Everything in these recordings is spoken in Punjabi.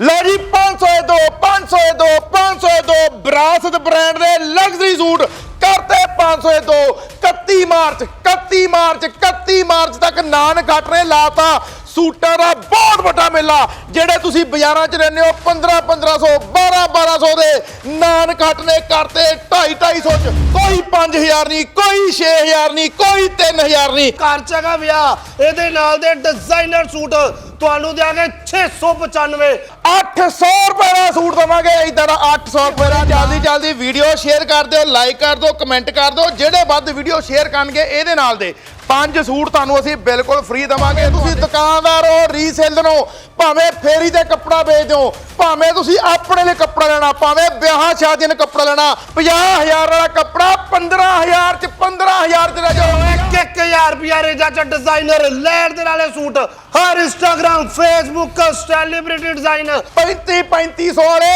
ਲਓ ਜੀ 500 ਇਹ ਦੋ 500 ਇਹ ਦੋ 500 ਇਹ ਦੋ। ਵਿਰਾਸਤ ਬ੍ਰਾਂਡ ਦੇ ਲਗਜ਼ਰੀ ਸੂਟ ਕਰਤੇ 500 ਇਹ ਦੋ। 31 ਮਾਰਚ 31 ਮਾਰਚ 31 ਮਾਰਚ ਤੱਕ ਨਾਨ ਕੱਟ ਰਹੇ ਲਾਤਾ। ਸੂਟਾਂ ਦਾ ਬਹੁਤ ਵੱਡਾ ਮੇਲਾ ਜਿਹੜੇ ਤੁਸੀਂ ਬਾਜ਼ਾਰਾਂ 'ਚ ਰਹਿੰਦੇ ਹੋ 15 1500 12 1200 ਦੇ ਨਾਨ ਕੱਟ ਨੇ ਕਰਤੇ 2.5 250 ਚ। ਕੋਈ 5000 ਨਹੀਂ ਕੋਈ 6000 ਨਹੀਂ ਕੋਈ 3000 ਨਹੀਂ। ਘਰ ਚਗਾ ਵਿਆਹ ਇਹਦੇ ਨਾਲ ਦੇ ਡਿਜ਼ਾਈਨਰ ਸੂਟ ਤੁਹਾਨੂੰ ਦਿਆਂਗੇ 695 800 ਰੁਪਏ ਦਾ ਸੂਟ ਦਵਾਂਗੇ ਇਦਾਂ ਦਾ 800 ਰੁਪਏ ਦਾ। ਜਲਦੀ ਜਲਦੀ ਵੀਡੀਓ ਸ਼ੇਅਰ ਕਰ ਦਿਓ ਲਾਈਕ ਕਰ ਦਿਓ ਕਮੈਂਟ ਕਰ ਦਿਓ ਜਿਹੜੇ ਵੱਧ ਵੀਡੀਓ ਸ਼ੇਅਰ ਕਰਨਗੇ ਇਹਦੇ ਨਾਲ ਦੇ। ਪੰਜ ਸੂਟ ਤੁਹਾਨੂੰ ਅਸੀਂ ਬਿਲਕੁਲ ਫ੍ਰੀ ਦਵਾਂਗੇ। ਤੁਸੀਂ ਦੁਕਾਨਦਾਰ ਹੋ ਰੀਸੇਲਰ ਹੋ ਭਾਵੇਂ ਫੇਰੀ ਤੇ ਕੱਪੜਾ ਵੇਚਦੇ ਹੋ ਭਾਵੇਂ ਤੁਸੀਂ ਆਪਣੇ ਲਈ ਕੱਪੜਾ ਲੈਣਾ ਭਾਵੇਂ ਵਿਆਹਾਂ ਸ਼ਾਦੀਆਂ ਲਈ ਕੱਪੜਾ ਲੈਣਾ 50000 ਵਾਲਾ ਕੱਪੜਾ 15000 ਚ 15000 ਚ ਲੈ ਜਾਓ। ਇੱਕ 1000 ਰੁਪਿਆ ਰੇਜਾ ਚ ਡਿਜ਼ਾਈਨਰ ਲੈਣ ਦੇ ਨਾਲੇ ਸੂਟ। ਹਰ ਇੰਸਟਾਗ੍ਰam ਫੇਸਬੁੱਕ ਸੈਲੀਬ੍ਰਿਟੀ ਡਿਜ਼ਾਈਨ 35 3500 ਵਾਲੇ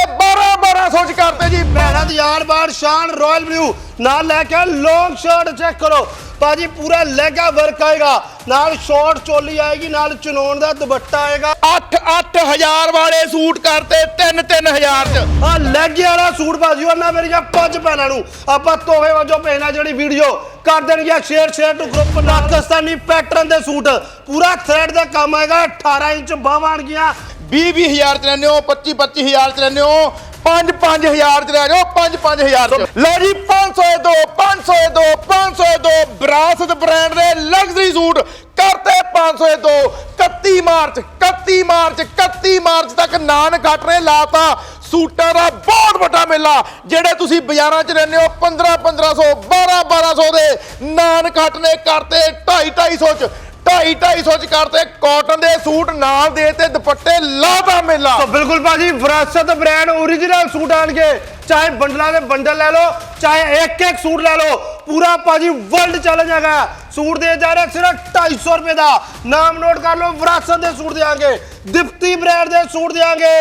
12 1200 ਚ ਕਰਦੇ ਜੀ। ਭੈਣਾਂ ਦੀ ਯਾਰ ਬਾਰ ਸ਼ਾਨ ਰਾਇਲ ਬਲੂ ਨਾਲ ਲੈ ਕੇ ਲੌਂਗ ਸ਼ਰਟ ਚੈੱਕ ਕਰੋ। ਬਾਜੀ ਪੂਰਾ ਲਹਿੰਗਾ ਵਰਕ ਆਏਗਾ। ਨਾਲ ਸ਼ਾਰਟ ਚੋਲੀ ਆਏਗੀ ਨਾਲ ਚਨੋਨ ਦਾ ਦੁਪੱਟਾ ਆਏਗਾ। 8 8000 ਵਾਲੇ ਸੂਟ ਕਰਤੇ 3 3000 ਚ। ਆ ਲਹਿੰਗੇ ਵਾਲਾ ਸੂਟ ਬਾਜੀ ਉਹਨਾਂ ਮੇਰੀਆਂ ਪੰਜ ਭੈਣਾਂ ਨੂੰ। ਆਪਾਂ ਤੋਹੇ ਵਜੋਂ ਭੇਜਣਾ ਜਿਹੜੀ ਵੀਡੀਓ ਕਰ ਦੇਣਗੇ share share to group Pakistani pattern ਦੇ ਸੂਟ। ਪੂਰਾ ਥ੍ਰੈਡ ਦਾ ਕੰਮ ਆਏਗਾ 18 ਇੰਚ ਬਾਹਾਂ ਆਣਗੀਆਂ 20 20000 ਚ ਲੈਂਦੇ ਹੋ 25 25000 ਚ ਲੈਂਦੇ ਹੋ 5 5000 ਚ ਲੈ ਜਾਓ 5 5000 ਚ। ਲਓ ਜੀ 500 ਇਹ ਦੋ 500 ਇਹ ਦੋ 500 ਇਹ ਦੋ ਵਿਰਾਸਤ ਬ੍ਰਾਂਡ ਦੇ ਲਗਜ਼ਰੀ ਸੂਟ ਕਰਤੇ 500 31 ਮਾਰਚ 31 ਮਾਰਚ 31 ਮਾਰਚ ਤੱਕ ਨਾਨ ਕੱਟ ਰਹੇ ਲਾਤਾ ਸੂਟਾਂ ਦਾ ਬਹੁਤ ਵੱਡਾ ਮੇਲਾ, ਜਿਹੜੇ ਤੁਸੀਂ ਬਾਜ਼ਾਰਾਂ 'ਚ ਰਹਿੰਦੇ ਹੋ 15 1500 12 1200 ਦੇ ਨਾਨ ਕੱਟ ਨੇ, ਕਰਤੇ 2.5 250 ਚ। ਢਾਈ 250 ਚ ਕਰਤੇ ਕਾਟਨ ਦੇ ਸੂਟ, ਨਾਲ ਦੇ ਤੇ ਦੁਪੱਟੇ, ਲਾਤਾ ਮੇਲਾ। ਤਾਂ ਬਿਲਕੁਲ ਬਾਜੀ ਵਿਰਾਸਤ ਬ੍ਰਾਂਡ ਓਰੀਜਨਲ ਸੂਟ ਆਣਗੇ। ਚਾਹੇ ਬੰਡਲਾਂ ਦੇ ਬੰਡਲ ਲੈ ਲਓ, ਚਾਹੇ ਇੱਕ ਇੱਕ ਸੂਟ ਲੈ ਲਓ, ਪੂਰਾ ਭਾਜੀ ਵਰਲਡ ਚੈਲੰਜ ਹੈਗਾ। ਸੂਟ ਦੇ ਜਾ ਰਿਹਾ ਸਿਰਫ 250 ਰੁਪਏ ਦਾ। ਨਾਮ ਨੋਟ ਕਰ ਲਓ, ਵਿਰਾਸਤ ਦੇ ਸੂਟ ਦੇਾਂਗੇ ਦਿਪਤੀ ਬ੍ਰਾਂਡ ਦੇ ਸੂਟ ਦੇਾਂਗੇ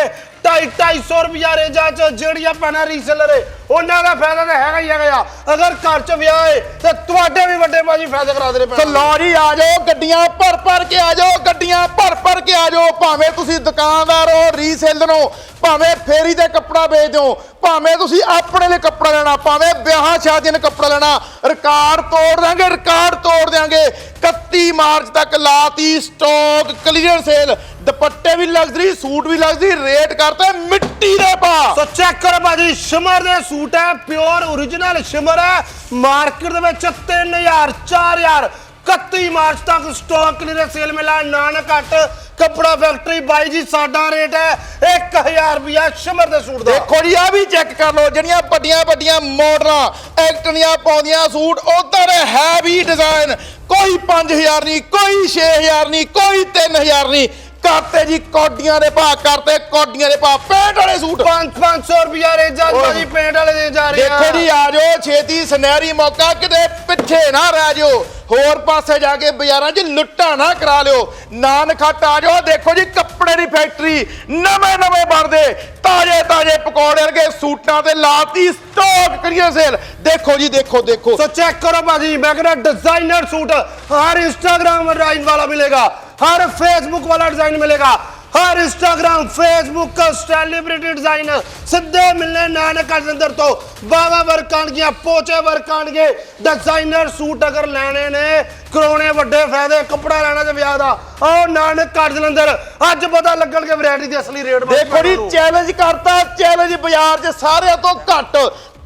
250 ਰੁਪਿਆ ਰੇਂਜਾਂ ਚ ਜਿਹੜੀਆਂ ਪੈਣਾ ਰੀਸੇਲਰ ਏ ਉਹਨਾਂ ਦਾ ਫਾਇਦਾ ਤਾਂ ਹੈਗਾ ਹੀ ਹੈਗਾ ਆ। ਅਗਰ ਘਰ ਚ ਵਿਆਹ ਏ ਤੇ ਤੁਹਾਡੇ ਵੀ ਵੱਡੇ ਬਾਜੀ ਫਾਇਦੇ ਕਰਾ ਦੇਣੇ ਤੇ ਪੈਣਾ ਲਓ ਜੀ, ਆ ਜਾਓ, ਗੱਡੀਆਂ ਭਰ ਭਰ ਕੇ ਆ ਜਾਓ, ਗੱਡੀਆਂ ਭਰ ਭਰ ਕੇ ਆ ਜਾਓ। ਭਾਵੇਂ ਤੁਸੀਂ ਦੁਕਾਨਦਾਰ ਹੋ ਰੀਸੇਲਰ ਹੋ, ਭਾਵੇਂ ਫੇਰੀ ਤੇ ਕੱਪੜਾ ਵੇਚਦੇ ਹੋ, ਭਾਵੇਂ ਤੁਸੀਂ ਆਪਣੇ ਲਈ ਕੱਪੜਾ ਲੈਣਾ, ਭਾਵੇਂ ਵਿਆਹਾਂ ਸ਼ਾਦੀਆਂ ਲਈ ਕੱਪੜਾ ਲੈਣਾ ਰਿਕਾਰਡ ਤੋੜ ਦਾਂਗੇ ਰਿਕਾਰਡ ਤੋੜ ਦਿਆਂਗੇ। 31 ਮਾਰਚ ਤੱਕ ਲਾਤੀ ਸਟਾਕ ਕਲੀਅਰ ਸੇਲ ਦੁਪੱਟੇ ਵੀ ਲਗਜ਼ਰੀ ਸੂਟ ਵੀ ਲਗਜ਼ਰੀ ਰੇਟ ਕਰਤੇ ਮਿੱਟੀ ਦੇ ਪਾ ਸੋ ਚੈੱਕ ਕਰੋ ਬਾਜੀ ਸ਼ਿਮਰ ਦੇ ਸੂਟ ਹੈ ਪਿਓਰ origignal ਸ਼ਿਮਰ ਹੈ। ਮਾਰਕੀਟ ਦੇ ਵਿੱਚ 3000 4000 31 ਮਾਰਚ ਤੱਕ ਸਟਾਕ ਕਲੀਅਰ ਸੇਲ ਮਿਲਾ ਨਾਨ ਘੱਟ ਕੱਪੜਾ ਫੈਕਟਰੀ ਬਾਈ ਜੀ ਸਾਡਾ ਰੇਟ ਹੈ 1000 ਰੁਪਿਆ ਸ਼ਿਮਰ ਦੇ ਸੂਟ ਦਾ। ਦੇਖੋ ਜੀ ਆ ਵੀ ਚੈੱਕ ਕਰ ਲਓ ਜਿਹੜੀਆਂ ਵੱਡੀਆਂ ਵੱਡੀਆਂ ਮਾਡਲਾਂ ਐਕਟਨੀਆਂ ਪਾਉਂਦੀਆਂ ਸੂਟ ਉਧਰ ਹੈਵੀ ਡਿਜ਼ਾਈਨ ਕੋਈ 5000 ਨਹੀਂ ਕੋਈ 6000 ਨਹੀਂ ਕੋਈ 3000 ਨਹੀਂ। ਕਰਤੇ ਜੀ ਕੋਡੀਆਂ ਦੇ ਭਾਅ ਕਰਤੇ ਕੋਡੀਆਂ ਦੇ ਭਾਅ। ਪੈਂਟ ਵਾਲੇ ਸੂਟ। 5-500 ਰੁਪਿਆ ਰੇਂਜਾਂ ਬਾਜੀ ਪੇਂਟ ਵਾਲੇ ਦੇ ਜਾ ਰਹੇ ਦੇਖੋ ਜੀ ਆ ਜਾਓ ਛੇਤੀ ਸੁਨਹਿਰੀ ਮੌਕਾ ਕਿਤੇ ਪਿੱਛੇ ਨਾ ਰਹਿ ਜਾਓ। ਹੋਰ ਪਾਸੇ ਜਾ ਕੇ ਬਾਜ਼ਾਰਾਂ 'ਚ ਲੁੱਟਾ ਨਾ ਕਰਾ ਲਿਓ। ਨਾਨ ਖੱਟ ਆ ਜਾਓ ਦੇਖੋ ਜੀ ਕੱਪੜੇ ਦੀ ਫੈਕਟਰੀ ਨਵੇਂ ਨਵੇਂ ਬਣਦੇ। ਤਾਜ਼ੇ ਤਾਜ਼ੇ ਪਕੌੜੇ ਵਰਗੇ ਸੂਟਾਂ ਤੇ ਲਾਤੀ ਸਟਾਕ ਕਰੀਏ ਸੇਲ ਦੇਖੋ ਜੀ ਦੇਖੋ ਦੇਖੋ। ਸੋ ਚੈੱਕ ਕਰੋ ਬਾਜੀ ਮੈਂ ਕਹਿੰਦਾ ਡਿਜ਼ਾਈਨਰ ਸੂਟ ਹਰ ਇੰਸਟਾਗ੍ਰਾਮ ਡਿਜ਼ਾਈਨ ਵਾਲਾ ਮਿਲੇਗਾ। हर फेसबुक वाला डिजाइन मिलेगा हर इंस्टाग्राम फेसबुक का सेलिब्रिटी डिजाइनर सीधे मिलने नानक अंदर तो बाबा वर्क आनगियां पोचे वर्क आनगे डिजाइनर सूट अगर ਲੈਣੇ ਨੇ ਕਰਾਉਣੇ ਵੱਡੇ ਫਾਇਦੇ ਕੱਪੜਾ ਲੈਣਾ ਤੇ ਵਿਆਹ ਦਾ ਆਹ ਨਾਨਕ ਕਾਰਜ ਅੰਦਰ ਅੱਜ ਪਤਾ ਲੱਗਣਗੇ ਵੈਰਾਈਟੀ ਦੇ ਅਸਲੀ ਰੇਟ ਦੇਖੋ ਜੀ ਚੈਲੰਜ ਕਰਤਾ ਚੈਲੰਜ ਬਾਜ਼ਾਰ 'ਚ ਸਾਰਿਆਂ ਤੋਂ ਘੱਟ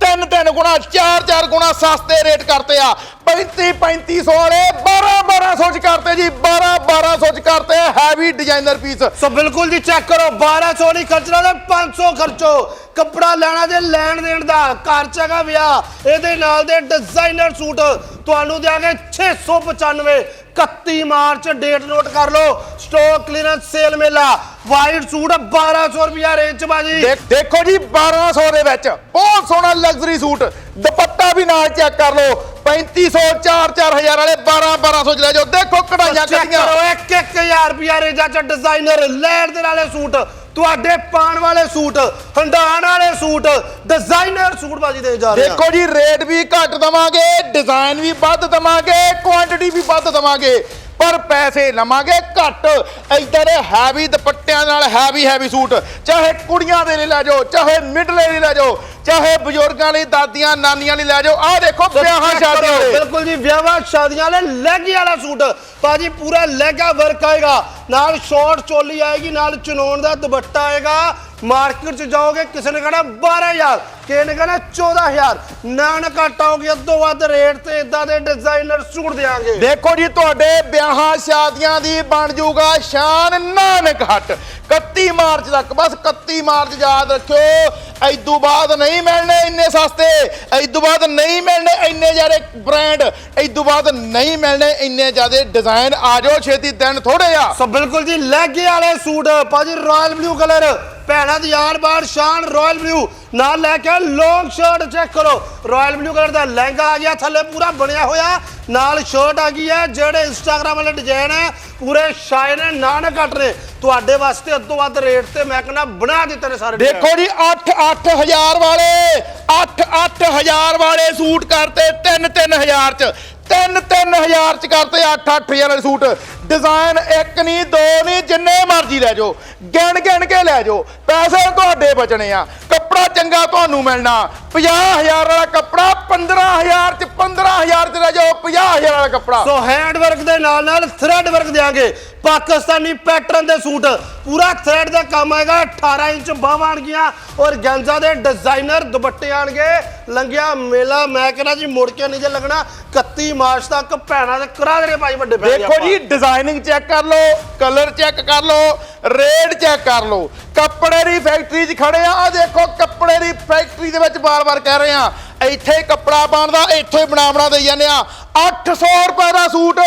ਤਿੰਨ ਤਿੰਨ ਗੁਣਾ ਚਾਰ ਚਾਰ ਗੁਣਾ ਸਸਤੇ ਰੇਟ ਕਰਤੇ ਆ। 35 3500 ਵਾਲੇ 12 1200 ਚ ਕਰਤੇ ਜੀ 12 1200 ਚ ਕਰਤੇ ਹੈਵੀ ਡਿਜ਼ਾਈਨਰ ਪੀਸ ਸੋ ਬਿਲਕੁਲ ਜੀ ਚੈੱਕ ਕਰੋ 1200 ਨਹੀਂ ਖਰਚਣਾ ਤੇ 500 ਖਰਚੋ। ਕੱਪੜਾ ਲੈਣਾ ਤੇ ਲੈਣ ਦੇਣ ਦਾ ਘਰ ਚ ਹੈਗਾ ਵਿਆਹ ਇਹਦੇ ਨਾਲ ਦੇ ਡਿਜ਼ਾਈਨਰ ਸੂਟ ਤੁਹਾਨੂੰ ਦਿਆਂਗੇ 695 31 ਮਾਰਚ ਡੇਟ ਨੋਟ ਕਰ ਲਓ ਸਟਾਕ ਕਲੀਅਰੈਂਸ ਸੇਲ ਮੇਲਾ ਵਾਈਟ ਸੂਟ 1200 ਰੁਪਿਆ ਰੇਂਜ ਚ ਬਾਜੀ। ਦੇਖ- ਜੀ 1200 ਦੇ ਵਿੱਚ ਬਹੁਤ ਸੋਹਣਾ ਲਗਜ਼ਰੀ ਸੂਟ ਦੁਪੱਟਾ ਵੀ ਨਾਲ ਚੈੱਕ ਕਰ ਲਓ 3500 4 4000 ਵਾਲੇ 12 1200 ਚ ਲੈ ਜਾਓ। ਦੇਖੋ ਕਢਾਈਆਂ ਚੈੱਕ ਕੱਢੀਆਂ। ਕਰੋ 1-1000 ਰੁਪਿਆ ਰੇਂਜਾਂ ਚ ਡਿਜ਼ਾਈਨਰ ਲੈਣ ਦੇ ਨਾਲੇ ਸੂਟ ਤੁਹਾਡੇ ਪਾਣ ਵਾਲੇ ਸੂਟ ਹੰਡਾਣ ਵਾਲੇ ਸੂਟ ਡਿਜ਼ਾਈਨਰ ਸੂਟ ਬਾਜੀ ਦੇ ਜਾ ਰਹੇ ਆ। ਦੇਖੋ ਜੀ ਰੇਟ ਵੀ ਘੱਟ ਦਵਾਂਗੇ ਡਿਜ਼ਾਈਨ ਵੀ ਵੱਧ ਦਵਾਂਗੇ ਕੁਆਂਟੀਟੀ ਵੀ ਵੱਧ ਦਵਾਂਗੇ ਪਰ ਪੈਸੇ ਲਵਾਂਗੇ ਘੱਟ। ਇਦਾਂ ਦੇ ਹੈਵੀ ਦੁਪੱਟਿਆਂ ਨਾਲ ਹੈਵੀ ਹੈਵੀ ਸੂਟ ਚਾਹੇ ਕੁੜੀਆਂ ਦੇ ਲਈ ਲੈ ਜਾਓ ਚਾਹੇ ਮਿਡਲੇ ਲਈ ਲੈ ਜਾਓ ਚਾਹੇ ਬਜ਼ੁਰਗਾਂ ਲਈ ਦਾਦੀਆਂ ਨਾਨੀਆਂ ਲਈ ਲੈ ਜਾਓ। ਆਹ ਦੇਖੋ ਵਿਆਹਾਂ ਜੀ ਵਿਆਹਾਂ ਸ਼ਾਦੀਆਂ ਵਾਲੇ ਲੈਗੀ ਵਾਲਾ ਸੂਟ। ਭਾਜੀ, ਪੂਰਾ ਲੈਗਾ ਵਰਕ ਆਏਗਾ। ਨਾਲ ਸ਼ਾਰਟ ਚੋਲੀ ਆਏਗੀ, ਨਾਲ ਚਨੋਨ ਦਾ ਦੁਪੱਟਾ ਆਏਗਾ। ਮਾਰਕੀਟ ਚ ਜਾਓਗੇ, ਕਿਸੇ ਨੇ ਕਹਣਾ 12000 ਕਿਸੇ ਨੇ ਕਹਣਾ 14000 ਨਾ ਨਾ ਘਟਾਓਗੇ ਅੱਧੋ ਵੱਧ ਰੇਟ ਤੇ ਇਦਾਂ ਦੇ ਡਿਜ਼ਾਈਨਰ ਸੂਟ ਦੇਾਂਗੇ ਦੇਖੋ ਜੀ ਤੁਹਾਡੇ ਵਿਆਹਾਂ ਸ਼ਾਦੀਆਂ ਦੀ ਬਣ ਜਾਊਗਾ ਸ਼ਾਨ ਨਾਨਕ ਹੱਟ। 31 ਮਾਰਚ ਤੱਕ ਬਸ 31 ਮਾਰਚ ਯਾਦ ਰੱਖਿਓ। ਐਦੂ ਬਾਅਦ ਨਹੀਂ ਮਿਲਣੇ ਇੰਨੇ ਸਸਤੇ ਐਦੂ ਬਾਅਦ ਨਹੀਂ ਮਿਲਣੇ ਇੰਨੇ ਜ਼ਿਆਦੇ ਬ੍ਰਾਂਡ ਐਦੂ ਬਾਅਦ ਨਹੀਂ ਮਿਲਣੇ ਇੰਨੇ ਜ਼ਿਆਦੇ ਡਿਜ਼ਾਈਨ ਆ ਜਾਓ ਛੇਤੀ ਦਿਨ ਥੋੜੇ ਆ। ਸੋ ਬਿਲਕੁਲ ਜੀ ਲੈਗੇ ਵਾਲੇ ਸੂਟ ਭਾਜੀ ਰਾਇਲ ਬਲੂ ਕਲਰ। ਭੈਣਾਂ ਦੀ ਯਾਰ ਬਾਰ ਸ਼ਾਨ ਰਾਇਲ ਬਲੂ ਨਾਲ ਲੈ ਕੇ ਲੌਂਗ ਸ਼ਰਟ ਚੈੱਕ ਕਰੋ। ਰਾਇਲ ਬਲੂ ਕਲਰ ਦਾ ਲਹਿੰਗਾ ਆ ਗਿਆ, ਥੱਲੇ ਪੂਰਾ ਬਣਿਆ ਹੋਇਆ। ਨਾਲ ਸ਼ਰਟ ਆ ਗਈ ਹੈ, ਜਿਹੜੇ ਇੰਸਟਾਗ੍ਰam ਵਾਲੇ ਡਿਜ਼ਾਈਨ ਹੈ, ਪੂਰੇ ਸ਼ਾਇਨ ਹੈ ਨਾ ਨਾ ਘਟ ਰਹੇ ਤੁਹਾਡੇ ਵਾਸਤੇ ਅੱਧੋ ਵੱਧ ਰੇਟ ਤੇ ਮੈਂ ਕਹਿੰਦਾ ਬਣਾ ਦਿੱਤੇ ਨੇ ਸਾਰੇ ਦੇਖੋ ਜੀ 8 8000 ਵਾਲੇ 8 8000 ਵਾਲੇ ਸੂਟ ਕਰਤੇ 3 3000 ਚ। 3 3000 ਚ ਕਰਤੇ 8 8000 ਵਾਲੇ ਸੂਟ। ਡਿਜ਼ਾਈਨ ਇੱਕ ਨਹੀਂ ਦੋ ਨਹੀਂ ਜਿੰਨੇ ਮਰਜ਼ੀ ਲੈ ਜਾਓ। ਗਿਣ ਗਿਣ ਕੇ ਲੈ ਜਾਓ। ਪੈਸੇ ਤੁਹਾਡੇ ਬਚਣੇ ਆ। ਕੱਪੜਾ ਚੰਗਾ ਤੁਹਾਨੂੰ ਮਿਲਣਾ। 50000 ਵਾਲਾ ਕੱਪੜਾ 15000 ਚ 15000 ਚ ਲੈ ਜਾਓ 50000 ਵਾਲਾ ਕੱਪੜਾ। ਸੋ ਹੈਂਡ ਵਰਕ ਦੇ ਨਾਲ ਨਾਲ ਥ੍ਰੈਡ ਵਰਕ ਦੇਾਂਗੇ ਪਾਕਿਸਤਾਨੀ ਪੈਟਰਨ ਦੇ ਸੂਟ। ਪੂਰਾ ਥ੍ਰੈਡ ਦਾ ਕੰਮ ਆਏਗਾ 18 ਇੰਚ ਬਾਹਾਂ ਆਣਗੀਆਂ ਔਰ ਗੈਂਜ਼ਾ ਦੇ ਡਿਜ਼ਾਈਨਰ ਦੁਪੱਟੇ ਆਣਗੇ। ਲੰਗਿਆ ਮੇਲਾ ਮੈਂ ਕਹਿੰਦਾ ਜੀ ਮੁੜ ਕੇ ਨਹੀਂ ਜੇ ਲੱਗਣਾ 31 ਮਾਰਚ ਤੱਕ ਭੈਣਾਂ ਦੇ ਕਰਾ ਦੇਣੇ ਭਾਈ ਵੱਡੇ ਪੈਸੇ ਦੇਖੋ ਜੀ ਡਿਜ਼ਾਈਨਿੰਗ ਚੈੱਕ ਕਰ ਲਓ ਕਲਰ ਚੈੱਕ ਕਰ ਲਓ ਰੇਟ ਚੈੱਕ ਕਰ ਲਓ। ਕੱਪੜੇ ਦੀ ਫੈਕਟਰੀ 'ਚ ਖੜੇ ਆ। ਆ ਦੇਖੋ, ਕੱਪੜੇ ਦੀ ਫੈਕਟਰੀ ਦੇ ਵਿੱਚ ਬਾਰ-ਬਾਰ ਕਹਿ ਰਹੇ ਆ, ਇੱਥੇ ਕੱਪੜਾ ਬਣਦਾ, ਇੱਥੋਂ ਹੀ ਬਣਾ ਜਾਂਦੇ ਆ। 800 ਰੁਪਏ ਦਾ ਸੂਟ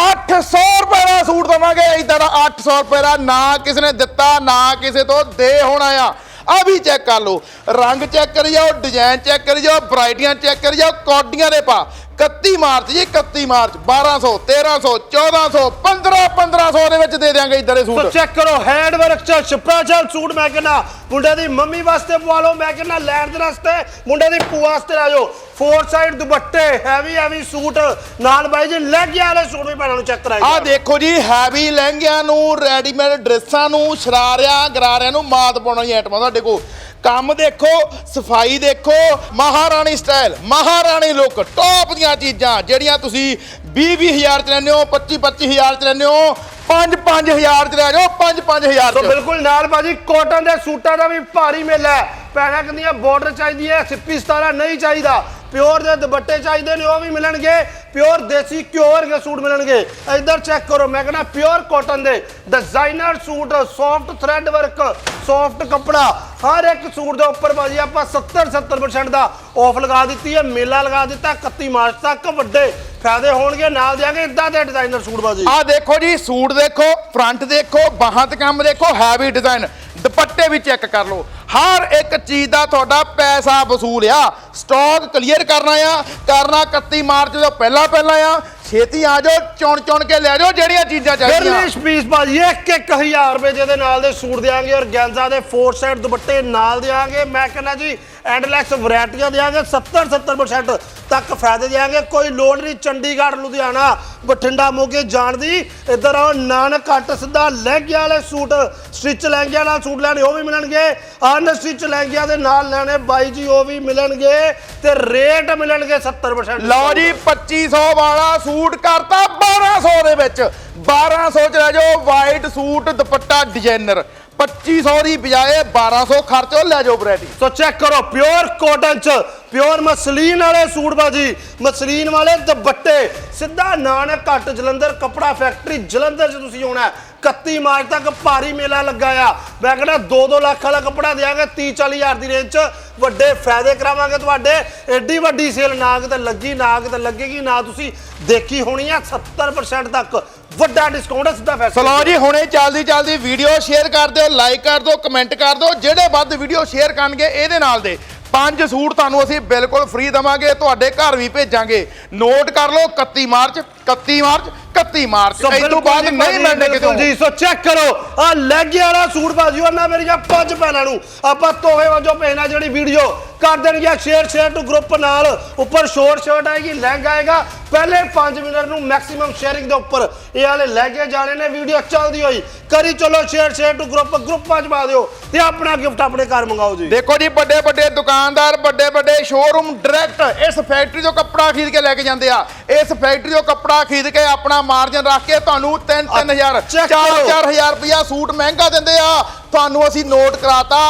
800 ਰੁਪਏ ਦਾ ਸੂਟ ਦਵਾਂਗੇ। ਇਦਾਂ ਦਾ 800 ਰੁਪਏ ਦਾ ਨਾ ਕਿਸੇ ਨੇ ਦਿੱਤਾ, ਨਾ ਕਿਸੇ ਤੋਂ ਦੇ ਹੋਣਾ ਆ ਆ ਵੀ ਚੈੱਕ ਕਰ ਲਓ। ਰੰਗ ਚੈੱਕ ਕਰੀ ਜਾਓ ਡਿਜ਼ਾਈਨ ਚੈੱਕ ਕਰੀ ਜਾਓ ਵੈਰਾਈਟੀਆਂ ਚੈੱਕ ਕਰੀ ਜਾਓ ਕੋਡੀਆਂ ਦੇ ਪਾ। 31 ਮਾਰਚ ਜੀ 31 ਮਾਰਚ 1200 1300 1400 15 1500 ਦੇ ਵਿੱਚ ਦੇ ਦਿਆਂਗੇ ਇਦਾਂ ਦੇ ਸੋ ਸੂਟ ਚੈੱਕ ਕਰੋ ਹੈਂਡ ਵਰਕ ਚ ਸਪੈਸ਼ਲ ਸੂਟ ਮੈਂ ਕਹਿੰਦਾ ਮੁੰਡੇ ਦੀ ਮੰਮੀ ਵਾਸਤੇ ਪਵਾ ਲਓ ਮੈਂ ਕਹਿੰਦਾ ਲੈਣ ਦੇ ਵਾਸਤੇ ਮੁੰਡੇ ਦੀ ਭੂਆ ਵਾਸਤੇ ਲੈ ਜਾਓ। ਫੋਰ ਸਾਈਡ ਦੁਪੱਟੇ ਹੈਵੀ ਹੈਵੀ ਸੂਟ ਨਾਲ ਬਾਈ ਜੀ ਲੈਗ ਵਾਲੇ ਸੂਟ ਵੀ ਭੈਣਾਂ ਨੂੰ ਚੈੱਕ ਕਰਾਈ ਆ ਦੇਖੋ ਜੀ ਹੈਵੀ ਲਹਿੰਗਿਆਂ ਨੂੰ ਰੈਡੀਮੇਡ ਡਰੈਸਾਂ ਨੂੰ ਸ਼ਰਾਰਿਆਂ ਗਰਾਰਿਆਂ ਨੂੰ ਮਾਤ ਪਾਉਣ ਵਾਲੀ ਆਈਟਮਾਂ ਤੁਹਾਡੇ ਕੋਲ। ਕੰਮ ਦੇਖੋ, ਸਫ਼ਾਈ ਦੇਖੋ, ਮਹਾਰਾਣੀ ਸਟਾਈਲ ਮਹਾਰਾਣੀ ਲੁੱਕ ਟੌਪ ਦੀਆਂ ਚੀਜ਼ਾਂ ਜਿਹੜੀਆਂ ਤੁਸੀਂ 20 20000 ਚ ਲੈਂਦੇ ਹੋ 25 25000 ਚ ਲੈਂਦੇ ਹੋ 5 5000 ਚ ਲੈ ਜਾਓ 5 5000 ਸੋ ਚ ਬਿਲਕੁਲ ਨਾਲ ਬਾਜੀ ਕੋਟਨ ਦੇ ਸੂਟਾਂ ਦਾ ਵੀ ਭਾਰੀ ਮੇਲਾ ਹੈ। ਭੈਣਾਂ ਕਹਿੰਦੀਆਂ ਬਾਰਡਰ ਚਾਹੀਦੀ ਹੈ, ਸਿੱਪੀ ਸਤਾਰਾ ਨਹੀਂ ਚਾਹੀਦਾ। ਪਿਓਰ ਦੇ ਦੁਪੱਟੇ ਚਾਹੀਦੇ ਨੇ, ਉਹ ਵੀ ਮਿਲਣਗੇ। ਪਿਓਰ ਦੇਸੀ ਘਿਓ ਵਰਗੇ ਸੂਟ ਮਿਲਣਗੇ। ਇੱਧਰ ਚੈੱਕ ਕਰੋ, ਮੈਂ ਕਹਿੰਦਾ ਪਿਓਰ ਕਾਟਨ ਦੇ designer suit soft thread work soft ਕੱਪੜਾ, ਹਰ ਇੱਕ ਸੂਟ ਦੇ ਉੱਪਰ ਬਾਜੀ ਆਪਾਂ 70 70% ਦਾ ਆਫ ਲਗਾ ਦਿੱਤੀ ਹੈ, ਮੇਲਾ ਲਗਾ ਦਿੱਤਾ 31 ਮਾਰਚ ਤੱਕ ਵੱਡੇ ਫਾਇਦੇ ਹੋਣਗੇ, ਨਾਲ ਦਿਆਂਗੇ ਇਦਾਂ ਦੇ ਡਿਜ਼ਾਈਨਰ ਸੂਟ ਬਾਜੀ ਆ ਦੇਖੋ ਜੀ, ਸੂਟ ਦੇਖੋ ਫਰੰਟ ਦੇਖੋ, ਬਾਹਾਂ ਤੇ ਕੰਮ ਦੇਖੋ ਹੈਵੀ ਡਿਜ਼ਾਈਨ ਦੁਪੱਟੇ ਵੀ ਚੈੱਕ ਕਰ ਲਓ। ਹਰ ਇੱਕ ਚੀਜ਼ ਦਾ ਤੁਹਾਡਾ ਪੈਸਾ ਵਸੂਲ ਆ। ਸਟਾਕ ਕਲੀਅਰ ਕਰਨਾ ਆ, ਕਰਨਾ 31 ਮਾਰਚ ਤੋਂ ਪਹਿਲਾਂ ਪਹਿਲਾਂ ਆ ਛੇਤੀ ਆ ਜਾਓ ਚੁਣ ਚੁਣ ਕੇ ਲੈ ਜਾਓ ਜਿਹੜੀਆਂ ਚੀਜ਼ਾਂ ਚਾਹੀਦੀਆਂ। ਗਰਲਿਸ਼ ਪੀਸ ਭਾਜੀ 1-1000 ਰੁਪਏ ਦੇ ਦੇ ਨਾਲ ਦੇ ਸੂਟ ਦੇਾਂਗੇ ਔਰ ਗੈਂਜ਼ਾ ਦੇ ਫੋਰ ਸਾਈਡ ਦੁਪੱਟੇ ਨਾਲ ਦੇਾਂਗੇ ਮੈਂ ਕਹਿੰਦਾ ਜੀ ਐਂਡਲੈਕਸ ਵੈਰਾਈਟੀਆਂ ਦੇਾਂਗੇ 70-70% ਤੱਕ ਫਾਇਦੇ ਦੇਾਂਗੇ ਕੋਈ ਲੋੜ ਨਹੀਂ ਚੰਡੀਗੜ੍ਹ ਲੁਧਿਆਣਾ ਬਠਿੰਡਾ ਮੋਗੇ ਜਾਣ ਦੀ। ਇੱਧਰ ਆਓ ਨਾਨਕ ਘੱਟ ਸਿੱਧਾ ਲਹਿੰਗਿਆਂ ਵਾਲੇ ਸੂਟ ਸਟਿਚ ਲਹਿੰਗਿਆਂ ਨਾਲ ਸੂਟ ਲੈਣੇ ਉਹ ਵੀ ਮਿਲਣਗੇ। ਅਨ ਸਟਿਚ ਲਹਿੰਗਿਆਂ ਦੇ ਨਾਲ ਲੈਣੇ ਬਾਈ ਜੀ ਉਹ ਵੀ ਮਿਲਣਗੇ ਤੇ ਰੇਟ ਮਿਲਣਗੇ 70% ਲਓ ਜੀ 2500 ਵਾਲਾ ਸੂਟ ਸੂਟ ਕਰਤਾ 1200 ਦੇ ਵਿੱਚ। 1200 ਚ ਲੈ ਜਾਓ ਵਾਈਟ ਸੂਟ ਦੁਪੱਟਾ ਡਿਜ਼ਾਈਨਰ 2500 ਦੀ ਬਜਾਏ 1200 ਖਰਚੋ ਲੈ ਜਾਓ ਵੈਰਾਈਟੀ ਸੋ ਚੈੱਕ ਕਰੋ ਪਿਓਰ ਕਾਟਨ ਚ ਪਿਓਰ ਮਸਲੀਨ ਵਾਲੇ ਸੂਟ ਬਾਜੀ ਮਸਲੀਨ ਵਾਲੇ ਦੁਪੱਟੇ ਸਿੱਧਾ ਨਾਨਕ ਘੱਟ ਜਲੰਧਰ ਕਪੜਾ ਫੈਕਟਰੀ ਜਲੰਧਰ ਚ ਤੁਸੀਂ ਆਉਣਾ ਹੈ। 31 ਮਾਰਚ ਤੱਕ ਭਾਰੀ ਮੇਲਾ ਲੱਗਾ ਆ ਮੈਂ ਕਹਿੰਦਾ 2-2 ਲੱਖ ਵਾਲਾ ਕਪੜਾ ਦੇਾਂਗੇ 30-40 ਹਜ਼ਾਰ ਦੀ ਰੇਂਜ ਚ ਵੱਡੇ ਫਾਇਦੇ ਕਰਾਵਾਂਗੇ ਤੁਹਾਡੇ ਐਡੀ ਵੱਡੀ ਸੇਲ ਨਾ ਕਿਤੇ ਲੱਗੀ ਨਾ ਕਿਤੇ ਲੱਗੇਗੀ ਨਾ ਤੁਸੀਂ ਦੇਖੀ ਹੋਣੀ ਆ 70% ਤੱਕ ਵੱਡਾ ਡਿਸਕਾਊਂਟ ਹੈ ਸਿੱਧਾ ਫੈਸਲਾ ਸੋ ਲਓ ਜੀ ਹੁਣੇ ਚੱਲਦੀ ਚੱਲਦੀ ਵੀਡੀਓ ਸ਼ੇਅਰ ਕਰ ਦਿਓ ਲਾਈਕ ਕਰ ਦਿਓ ਕਮੈਂਟ ਕਰ ਦਿਓ। ਜਿਹੜੇ ਵੱਧ ਵੀਡੀਓ ਸ਼ੇਅਰ ਕਰਨਗੇ ਇਹਦੇ ਨਾਲ ਦੇ ਪੰਜ ਸੂਟ ਤੁਹਾਨੂੰ ਅਸੀਂ ਬਿਲਕੁਲ ਫ੍ਰੀ ਦਵਾਂਗੇ ਤੁਹਾਡੇ ਘਰ ਵੀ ਭੇਜਾਂਗੇ। ਨੋਟ ਕਰ ਲਓ 31 ਮਾਰਚ 31 ਮਾਰਚ 31 ਮਾਰਚ। ਇਸ ਤੋਂ ਬਾਅਦ ਨਹੀਂ ਮਿਲਣੇ ਕਿਤੇ। ਜੀ ਸੋ ਚੈੱਕ ਕਰੋ। ਆ ਲੈਗ ਵਾਲਾ ਸੂਟ ਬਾਜੀ ਉਹਨਾਂ ਮੇਰੀਆਂ ਪੰਜ ਭੈਣਾਂ ਨੂੰ ਆਪਾਂ ਤੋਹੇ ਵਜੋਂ ਪਹਿਨਾ ਜਿਹੜੀ ਵੀਡੀਓ ਕਰ ਦੇਣਗੇ ਸ਼ੇਅਰ ਸ਼ੇਅਰ ਟੂ ਗਰੁੱਪ ਨਾਲ। ਉੱਪਰ ਸ਼ੋਰਟ ਸ਼ਰਟ ਆਏਗੀ ਲੈਗ ਆਏਗਾ। ਪਹਿਲੇ 5 ਮਿੰਟ ਨੂੰ ਮੈਕਸਿਮਮ ਸ਼ੇਅਰਿੰਗ ਦੇ ਉੱਪਰ ਇਹ ਵਾਲੇ ਲੈਗੇ ਜਾਣੇ ਨੇ ਵੀਡੀਓ ਚੱਲਦੀ ਹੋਈ। ਕਰੀ ਚਲੋ ਸ਼ੇਅਰ ਸ਼ੇਅਰ ਟੂ ਗਰੁੱਪ ਗਰੁੱਪਾਂ ਚ ਪਾ ਦਿਓ ਤੇ ਆਪਣਾ ਗਿਫਟ ਆਪਣੇ ਘਰ ਮੰਗਾਓ ਜੀ। ਦੇਖੋ ਜੀ ਵੱਡੇ ਵੱਡੇ ਦੁਕਾਨਦਾਰ ਵੱਡੇ ਵੱਡੇ ਸ਼ੋਰੂਮ ਡਾਇਰੈਕਟ ਇਸ ਫੈਕਟਰੀ ਤੋਂ ਕੱਪੜਾ ਖਰੀਦ ਕੇ ਲੈ ਕੇ ਜਾਂਦੇ ਆ। ਇਸ ਫੈਕਟਰੀ ਤੋਂ ਕੱਪੜਾ ਖਰੀਦ ਕੇ ਆਪਣਾ ਮਾਰਜਨ ਰੱਖ ਕੇ ਤੁਹਾਨੂੰ 3 3000 check 4 ਕਰੋ। 4000 ਰੁਪਇਆ ਸੂਟ ਮਹਿੰਗਾ ਦਿੰਦੇ ਆ ਤੁਹਾਨੂੰ ਅਸੀਂ ਨੋਟ ਕਰਾਤਾ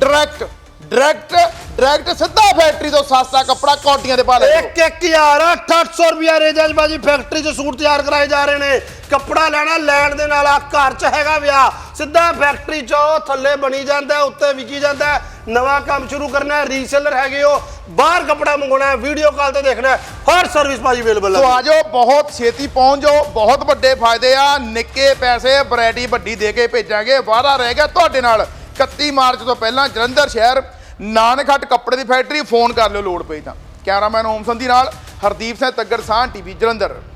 ਡਾਇਰੈਕਟ ਡਾਇਰੈਕਟ ਡਾਇਰੈਕਟ ਸਿੱਧਾ ਫੈਕਟਰੀ ਤੋਂ ਸਸਤਾ ਕੱਪੜਾ ਕੋਟੀਆਂ ਦੇ ਪਾ ਲੈ ਇੱਕ ਇੱਕ ਹਜ਼ਾਰ 800 ਰੁਪਿਆ ਰੇਜਜ ਬਾਜੀ ਫੈਕਟਰੀ 'ਚ ਸੂਟ ਤਿਆਰ ਕਰਾਏ ਜਾ ਰਹੇ ਨੇ। ਕੱਪੜਾ ਲੈਣਾ ਲੈਣ ਦੇ ਨਾਲ ਆ ਘਰ 'ਚ ਹੈਗਾ ਵਿਆਹ। ਸਿੱਧਾ ਫੈਕਟਰੀ 'ਚ ਥੱਲੇ ਬਣੀ ਜਾਂਦਾ ਉੱਤੇ ਵਿਕੀ ਜਾਂਦਾ। ਨਵਾਂ ਕੰਮ ਸ਼ੁਰੂ ਕਰਨਾ ਰੀਸੇਲਰ ਹੈਗੇ ਹੋ ਬਾਹਰ ਕੱਪੜਾ ਮੰਗਵਾਉਣਾ ਹੈ ਵੀਡੀਓ ਕਾਲ ਤੇ ਦੇਖਣਾ ਹੈ ਹਰ ਸਰਵਿਸ ਬਾਜੀ ਅਵੇਲੇਬਲ ਸੋ ਹੈ ਆ ਜਾਓ ਬਹੁਤ ਛੇਤੀ ਪਹੁੰਚ ਜਾਓ ਬਹੁਤ ਵੱਡੇ ਫਾਇਦੇ ਆ। ਨਿੱਕੇ ਪੈਸੇ ਵੈਰਾਈਟੀ ਵੱਡੀ ਦੇ ਕੇ ਭੇਜਾਂਗੇ ਵਾਅਦਾ ਰਹਿ ਗਿਆ ਤੁਹਾਡੇ ਨਾਲ। 31 ਮਾਰਚ ਤੋਂ ਪਹਿਲਾਂ ਜਲੰਧਰ ਸ਼ਹਿਰ ਨਾਨਕਹੱਟ ਕੱਪੜੇ ਦੀ ਫੈਕਟਰੀ, ਫੋਨ ਕਰ ਲਿਓ, ਲੋੜ ਪਈ ਤਾਂ। ਕੈਮਰਾਮੈਨ ਓਮ ਸੰਧੀ ਨਾਲ ਹਰਦੀਪ ਸਿੰਘ ਤੱਗਰ ਸਾਹ ਟੀਵੀ ਜਲੰਧਰ।